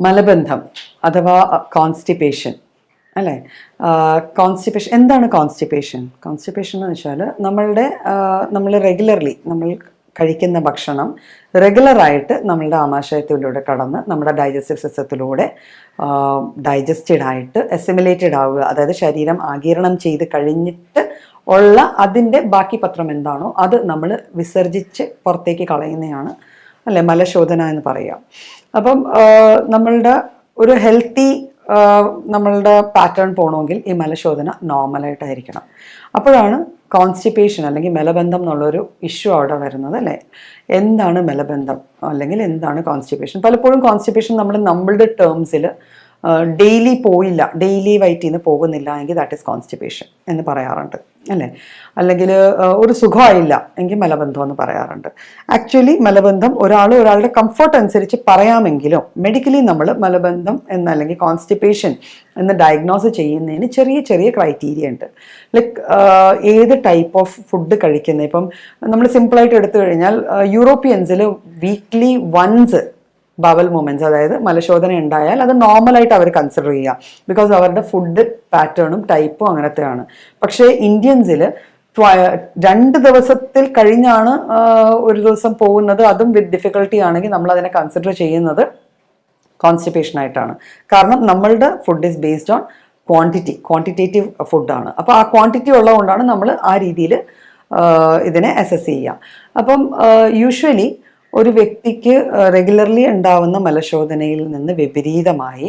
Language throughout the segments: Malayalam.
മലബന്ധം അഥവാ കോൺസ്റ്റിപ്പേഷൻ അല്ലേ? കോൺസ്റ്റിപ്പേഷൻ എന്താണ് കോൺസ്റ്റിപ്പേഷൻ കോൺസ്റ്റിപ്പേഷൻ എന്ന് വെച്ചാൽ നമ്മളുടെ നമ്മൾ റെഗുലർലി നമ്മൾ കഴിക്കുന്ന ഭക്ഷണം റെഗുലറായിട്ട് നമ്മളുടെ ആമാശയത്തിലൂടെ കടന്ന് നമ്മുടെ ഡൈജസ്റ്റീവ് സിസ്റ്റത്തിലൂടെ ഡൈജസ്റ്റഡ് ആയിട്ട് എസിമുലേറ്റഡ് ആവുക അതായത് ശരീരം ആഗിരണം ചെയ്ത് കഴിഞ്ഞിട്ട് ഉള്ള അതിന്റെ ബാക്കി പത്രം എന്താണോ അത് നമ്മൾ വിസർജിച്ച് പുറത്തേക്ക് കളയുന്നതാണ് അല്ലെ മലശോധന എന്ന് പറയാം. അപ്പം നമ്മളുടെ ഒരു ഹെൽത്തി നമ്മളുടെ പാറ്റേൺ പോകണമെങ്കിൽ ഈ മലശോധന നോർമലായിട്ടായിരിക്കണം അപ്പോഴാണ് കോൺസ്റ്റിപ്പേഷൻ അല്ലെങ്കിൽ മലബന്ധം എന്നുള്ളൊരു ഇഷ്യൂ അവിടെ വരുന്നത് അല്ലേ? എന്താണ് മലബന്ധം? അല്ലെങ്കിൽ എന്താണ് കോൺസ്റ്റിപ്പേഷൻ പലപ്പോഴും കോൺസ്റ്റിപ്പേഷൻ നമ്മൾ നമ്മളുടെ ടേംസിൽ ഡെയിലി പോയില്ല. ഡെയിലി വൈറ്റിൽ നിന്ന് പോകുന്നില്ല എങ്കിൽ ദാറ്റ് ഈസ് കോൺസ്റ്റിപ്പേഷൻ എന്ന് പറയാറുണ്ട്. അല്ലേ? അല്ലെങ്കിൽ ഒരു സുഖമായില്ല എങ്കിൽ മലബന്ധം എന്ന് പറയാറുണ്ട്. ആക്ച്വലി മലബന്ധം ഒരാൾ ഒരാളുടെ കംഫർട്ട് അനുസരിച്ച് പറയാമെങ്കിലും മെഡിക്കലി നമ്മൾ മലബന്ധം എന്നല്ലെങ്കിൽ കോൺസ്റ്റിപ്പേഷൻ എന്ന് ഡയഗ്നോസ് ചെയ്യുന്നതിന് ചെറിയ ചെറിയ ക്രൈറ്റീരിയ ഉണ്ട്. ലൈക്ക് ഏത് ടൈപ്പ് ഓഫ് ഫുഡ് കഴിക്കുന്നത് ഇപ്പം നമ്മൾ സിമ്പിളായിട്ട് എടുത്തു കഴിഞ്ഞാൽ യൂറോപ്യൻസിൽ വീക്ക്ലി വൺസ് ബവൽ മൂമെന്റ്സ് അതായത് മലശോധന ഉണ്ടായാൽ അത് നോർമലായിട്ട് അവർ കൺസിഡർ ചെയ്യുക ബിക്കോസ് അവരുടെ ഫുഡ് പാറ്റേണും ടൈപ്പും അങ്ങനത്തെയാണ്. പക്ഷേ ഇന്ത്യൻസിൽ രണ്ട് ദിവസത്തിൽ കഴിഞ്ഞാണ് ഒരു ദിവസം പോകുന്നത്. അതും വിത്ത് ഡിഫിക്കൽട്ടി ആണെങ്കിൽ നമ്മൾ അതിനെ കൺസിഡർ ചെയ്യുന്നത് കോൺസ്റ്റിപ്പേഷൻ ആയിട്ടാണ്. കാരണം നമ്മളുടെ food is based on quantity quantitative ഫുഡാണ് അപ്പോൾ ആ ക്വാണ്ടിറ്റി ഉള്ളതുകൊണ്ടാണ് നമ്മൾ ആ രീതിയിൽ ഇതിനെ അസസ് ചെയ്യുക അപ്പം യൂഷ്വലി ഒരു വ്യക്തിക്ക് റെഗുലർലി ഉണ്ടാവുന്ന മലശോധനയിൽ നിന്ന് വിപരീതമായി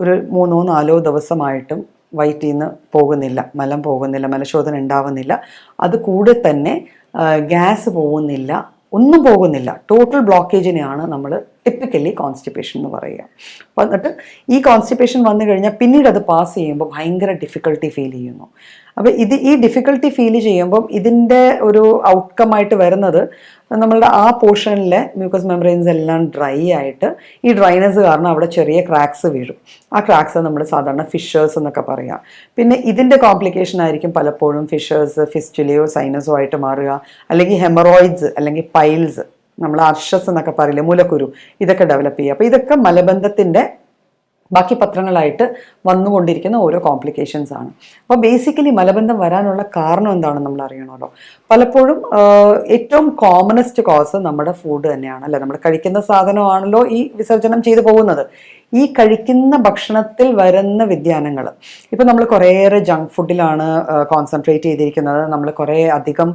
ഒരു മൂന്നോ നാലോ ദിവസമായിട്ടും വയറ്റിൽ നിന്ന് പോകുന്നില്ല മലം പോകുന്നില്ല മലശോധന ഉണ്ടാവുന്നില്ല. അത് കൂടെ തന്നെ ഗ്യാസ് പോകുന്നില്ല ഒന്നും പോകുന്നില്ല. ടോട്ടൽ ബ്ലോക്കേജിനെയാണ് നമ്മൾ ടിപ്പിക്കലി കോൺസ്റ്റിപ്പേഷൻ എന്ന് പറയുക. എന്നിട്ട് ഈ കോൺസ്റ്റിപ്പേഷൻ വന്നു കഴിഞ്ഞാൽ പിന്നീട് അത് പാസ് ചെയ്യുമ്പോൾ ഭയങ്കര ഡിഫിക്കൽട്ടി ഫീൽ ചെയ്യുന്നു. അപ്പോൾ ഇത് ഈ ഡിഫിക്കൽട്ടി ഫീൽ ചെയ്യുമ്പം ഇതിന്റെ ഒരു ഔട്ട്കം ആയിട്ട് വരുന്നത് നമ്മളുടെ ആ പോർഷനിലെ മ്യൂക്കസ് മെമ്പറൈൻസ് എല്ലാം ഡ്രൈ ആയിട്ട് ഈ ഡ്രൈനസ് കാരണം അവിടെ ചെറിയ ക്രാക്സ് വീഴും. ആ ക്രാക്സ് നമ്മൾ സാധാരണ ഫിഷേഴ്സ് എന്നൊക്കെ പറയാം. പിന്നെ ഇതിന്റെ കോംപ്ലിക്കേഷൻ ആയിരിക്കും പലപ്പോഴും ഫിഷേഴ്സ് ഫിസ്റ്റുലിയോ സൈനസോ ആയിട്ട് മാറുക അല്ലെങ്കിൽ ഹെമറോയിഡ്സ് അല്ലെങ്കിൽ പൈൽസ് നമ്മൾ അർഷസ് എന്നൊക്കെ പറയില്ലേ മൂലക്കുരു ഇതൊക്കെ ഡെവലപ്പ് ചെയ്യുക. അപ്പോൾ ഇതൊക്കെ മലബന്ധത്തിന്റെ ബാക്കി പത്രങ്ങളായിട്ട് വന്നുകൊണ്ടിരിക്കുന്ന ഓരോ കോംപ്ലിക്കേഷൻസ് ആണ്. അപ്പോൾ ബേസിക്കലി മലബന്ധം വരാനുള്ള കാരണം എന്താണെന്ന് നമ്മൾ അറിയണമല്ലോ. പലപ്പോഴും ഏറ്റവും കോമണസ്റ്റ് കോസ് നമ്മുടെ ഫുഡ് തന്നെയാണ്. അല്ലെ? നമ്മൾ കഴിക്കുന്ന സാധനമാണല്ലോ ഈ വിസർജനം ചെയ്തു പോകുന്നത്. ഈ കഴിക്കുന്ന ഭക്ഷണത്തിൽ വരുന്ന വ്യതിയാനങ്ങൾ ഇപ്പം നമ്മൾ കുറേയേറെ ജങ്ക് ഫുഡിലാണ് കോൺസെൻട്രേറ്റ് ചെയ്തിരിക്കുന്നത്. നമ്മൾ കുറേ അധികം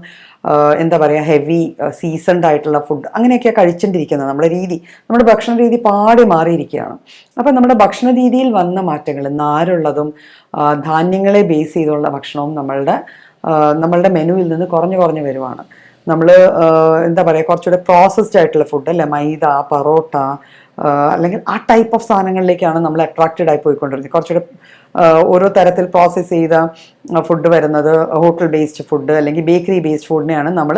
എന്താ പറയുക ഹെവി സീസൺഡ് ആയിട്ടുള്ള ഫുഡ് അങ്ങനെയൊക്കെയാണ് കഴിച്ചുകൊണ്ടിരിക്കുന്നത് നമ്മുടെ രീതി നമ്മുടെ ഭക്ഷണ രീതി പാടി മാറിയിരിക്കുകയാണ്. അപ്പം നമ്മുടെ ഭക്ഷണ രീതിയിൽ വന്ന മാറ്റങ്ങൾ നാരുള്ളതും ധാന്യങ്ങളെ ബേസ് ചെയ്തുള്ള ഭക്ഷണവും നമ്മളുടെ നമ്മളുടെ മെനുവിൽ നിന്ന് കുറഞ്ഞു കുറഞ്ഞു വരുവാണ്. നമ്മൾ എന്താ പറയുക കുറച്ചുകൂടെ പ്രോസസ്ഡ് ആയിട്ടുള്ള ഫുഡ് അല്ലേ? മൈദ പറോട്ട അല്ലെങ്കിൽ ആ ടൈപ്പ് ഓഫ് സാധനങ്ങളിലേക്കാണ് നമ്മൾ അട്രാക്റ്റഡ് ആയി പോയിക്കൊണ്ടിരുന്നത്. കുറച്ചുകൂടെ ഓരോ തരത്തിൽ പ്രോസസ്സ് ചെയ്ത ഫുഡ് വരുന്നത് ഹോട്ടൽ ബേസ്ഡ് ഫുഡ് അല്ലെങ്കിൽ ബേക്കറി ബേസ്ഡ് ഫുഡിനെയാണ് നമ്മൾ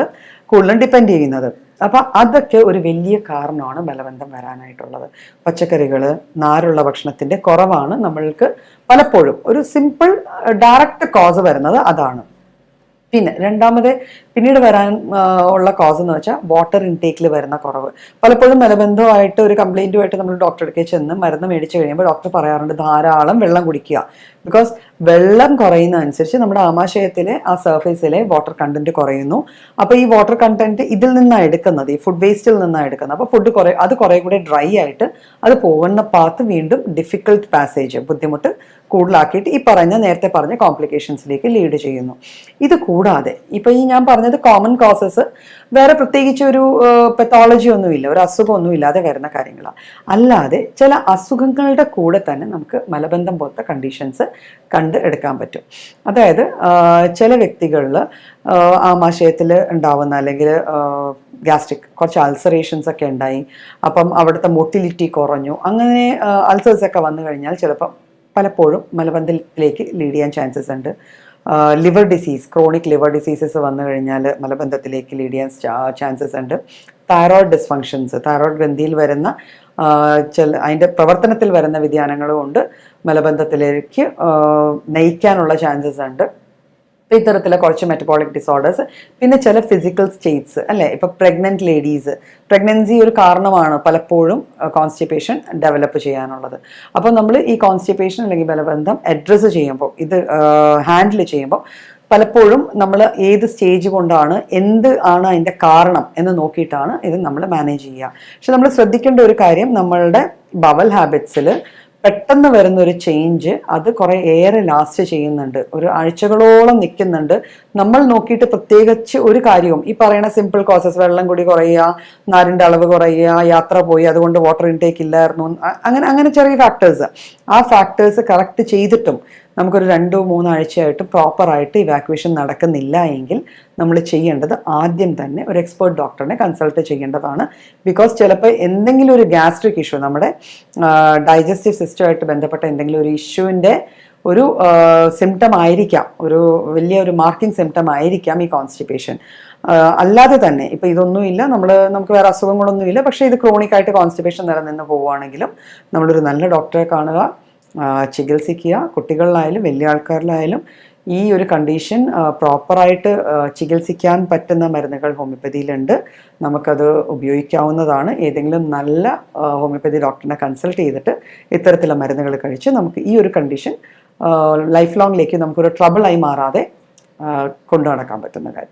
കൂടുതലും ഡിപ്പെൻഡ് ചെയ്യുന്നത്. അപ്പം അതൊക്കെ ഒരു വലിയ കാരണമാണ് ബലബന്ധം വരാനായിട്ടുള്ളത്. പച്ചക്കറികൾ നാരുള്ള ഭക്ഷണത്തിന്റെ കുറവാണ് നമ്മൾക്ക് പലപ്പോഴും. ഒരു സിമ്പിൾ ഡയറക്റ്റ് കോസ് വരുന്നത് അതാണ്. പിന്നെ രണ്ടാമത് പിന്നീട് വരാൻ ഉള്ള കോസ് എന്ന് വെച്ചാൽ വാട്ടർ ഇൻടേക്കിൽ വരുന്ന കുറവ്. പലപ്പോഴും മലബന്ധമായിട്ട് ഒരു കംപ്ലൈന്റുമായിട്ട് നമ്മൾ ഡോക്ടറെ അടുക്കൽ ചെന്ന് മരുന്ന് മേടിച്ച് കഴിയുമ്പോൾ ഡോക്ടർ പറയാറുണ്ട് ധാരാളം വെള്ളം കുടിക്കുക. ബിക്കോസ് വെള്ളം കുറയുന്ന അനുസരിച്ച് നമ്മുടെ ആമാശയത്തിലെ ആ സർഫേസിലെ വാട്ടർ കണ്ടന്റ് കുറയുന്നു. അപ്പോൾ ഈ വാട്ടർ കണ്ടന്റ് ഇതിൽ നിന്നാണ് എടുക്കുന്നത് ഈ ഫുഡ് വേസ്റ്റിൽ നിന്നാണ് എടുക്കുന്നത്. അപ്പോൾ ഫുഡ് കുറേ അത് കുറേ കൂടെ ഡ്രൈ ആയിട്ട് അത് പോകുന്ന പാത്ത് വീണ്ടും ഡിഫിക്കൾട്ട് പാസേജ് ബുദ്ധിമുട്ട് കൂടുതലാക്കിയിട്ട് ഈ പറഞ്ഞ നേരത്തെ പറഞ്ഞ കോംപ്ലിക്കേഷൻസിലേക്ക് ലീഡ് ചെയ്യുന്നു. ഇത് കൂടാതെ ഇപ്പോൾ ഈ ഞാൻ പറഞ്ഞത് കോമൺ കോസസ് വേറെ പ്രത്യേകിച്ച് ഒരു പെത്തോളജി ഒന്നുമില്ല. ഒരു അസുഖം ഒന്നും ഇല്ലാതെ വരുന്ന കാര്യങ്ങളാണ് അല്ലാതെ ചില അസുഖങ്ങളുടെ കൂടെ തന്നെ നമുക്ക് മലബന്ധം പോലത്തെ കണ്ടീഷൻസ് കണ്ട് എടുക്കാൻ പറ്റും. അതായത് ചില വ്യക്തികളിൽ ആമാശയത്തിൽ ഉണ്ടാവുന്ന അല്ലെങ്കിൽ ഗ്യാസ്ട്രിക് കുറച്ച് അൾസറേഷൻസ് ഒക്കെ ഉണ്ടായി. അപ്പം അവിടുത്തെ മൊട്ടിലിറ്റി കുറഞ്ഞു. അങ്ങനെ അൾസേഴ്സ് ഒക്കെ വന്നു കഴിഞ്ഞാൽ ചിലപ്പം പലപ്പോഴും മലബന്ധത്തിലേക്ക് ലീഡ് ചെയ്യാൻ ചാൻസസ് ഉണ്ട്. Liver disease chronic liver diseases വന്നു കഴിഞ്ഞാൽ മലബന്ധത്തിലേക്ക് ലീഡ് ചെയ്യാൻ ചാൻസസ് ഉണ്ട്. തൈറോയ്ഡ് ഡിസ്ഫങ്ഷൻസ് തൈറോയ്ഡ് ഗ്രന്ഥിയിൽ വരുന്ന ചില അതിന്റെ പ്രവർത്തനത്തിൽ വരുന്ന വ്യതിയാനങ്ങളും ഉണ്ട്. മലബന്ധത്തിലേക്ക് നയിക്കാനുള്ള ചാൻസസ് ഉണ്ട്. ഇത്തരത്തിലെ കുറച്ച് മെറ്റബോളിക് ഡിസോർഡേഴ്സ് പിന്നെ ചില ഫിസിക്കൽ സ്റ്റേറ്റ്സ് അല്ലേ? ഇപ്പം പ്രഗ്നന്റ് ലേഡീസ് പ്രഗ്നൻസി ഒരു കാരണമാണ് പലപ്പോഴും കോൺസ്റ്റിപ്പേഷൻ ഡെവലപ്പ് ചെയ്യാനുള്ളത്. അപ്പോൾ നമ്മൾ ഈ കോൺസ്റ്റിപ്പേഷൻ അല്ലെങ്കിൽ ബലബന്ധം അഡ്രസ്സ് ചെയ്യുമ്പോൾ ഇത് ഹാൻഡിൽ ചെയ്യുമ്പോൾ പലപ്പോഴും നമ്മൾ ഏത് സ്റ്റേജ് കൊണ്ടാണ് എന്ത് ആണ് അതിന്റെ കാരണം എന്ന് നോക്കിയിട്ടാണ് ഇത് നമ്മൾ മാനേജ് ചെയ്യുക. പക്ഷെ നമ്മൾ ശ്രദ്ധിക്കേണ്ട ഒരു കാര്യം നമ്മളുടെ ബവൽ ഹാബിറ്റ്സിൽ പെട്ടെന്ന് വരുന്ന ഒരു ചേഞ്ച് അത് കുറെ ഏറെ ലാസ്റ്റ് ചെയ്യുന്നുണ്ട്. ഒരു ആഴ്ചകളോളം നിൽക്കുന്നുണ്ട്. നമ്മൾ നോക്കിയിട്ട് പ്രത്യേകിച്ച് ഒരു കാര്യവും ഈ പറയുന്ന സിമ്പിൾ കോസസ് വെള്ളം കൂടി കുറയുക നാരിന്റെ അളവ് കുറയുക യാത്ര പോയി അതുകൊണ്ട് വാട്ടർ ഇൻടേക്ക് ഇല്ലായിരുന്നു അങ്ങനെ അങ്ങനെ ചെറിയ ഫാക്ടേഴ്സ് ആ ഫാക്ടേഴ്സ് കറക്റ്റ് ചെയ്തിട്ടും നമുക്കൊരു രണ്ടോ മൂന്നോ ആഴ്ചയായിട്ട് പ്രോപ്പറായിട്ട് ഇവാക്വേഷൻ നടക്കുന്നില്ല എങ്കിൽ നമ്മൾ ചെയ്യേണ്ടത് ആദ്യം തന്നെ ഒരു എക്സ്പേർട്ട് ഡോക്ടറിനെ കൺസൾട്ട് ചെയ്യേണ്ടതാണ്. ബിക്കോസ് ചിലപ്പോൾ എന്തെങ്കിലും ഒരു ഗ്യാസ്ട്രിക് ഇഷ്യൂ നമ്മുടെ ഡൈജസ്റ്റീവ് സിസ്റ്റമായിട്ട് ബന്ധപ്പെട്ട എന്തെങ്കിലും ഒരു ഇഷ്യൂവിന്റെ ഒരു സിംറ്റം ആയിരിക്കാം. ഒരു വലിയ ഒരു മാർക്കിംഗ് സിംറ്റം ആയിരിക്കാം ഈ കോൺസ്റ്റിപ്പേഷൻ അല്ലാതെ തന്നെ ഇപ്പം ഇതൊന്നുമില്ല നമ്മൾ നമുക്ക് വേറെ അസുഖങ്ങളൊന്നുമില്ല പക്ഷേ ഇത് ക്രോണിക്കായിട്ട് കോൺസ്റ്റിപ്പേഷൻ നിലനിന്ന് പോവുകയാണെങ്കിലും നമ്മളൊരു നല്ല ഡോക്ടറെ കാണുക ചികിത്സിക്കുക. കുട്ടികളിലായാലും വലിയ ആൾക്കാരിലായാലും ഈ ഒരു കണ്ടീഷൻ പ്രോപ്പറായിട്ട് ചികിത്സിക്കാൻ പറ്റുന്ന മരുന്നുകൾ ഹോമിയോപ്പതിയിലുണ്ട് നമുക്കത് ഉപയോഗിക്കാവുന്നതാണ്. ഏതെങ്കിലും നല്ല ഹോമിയോപ്പതി ഡോക്ടറിനെ കൺസൾട്ട് ചെയ്തിട്ട് ഇത്തരത്തിലുള്ള മരുന്നുകൾ കഴിച്ച് നമുക്ക് ഈ ഒരു കണ്ടീഷൻ ലൈഫ് ലോങ്ങിലേക്ക് നമുക്കൊരു ട്രബിളായി മാറാതെ കൊണ്ടു നടക്കാൻ പറ്റുന്ന കാര്യം.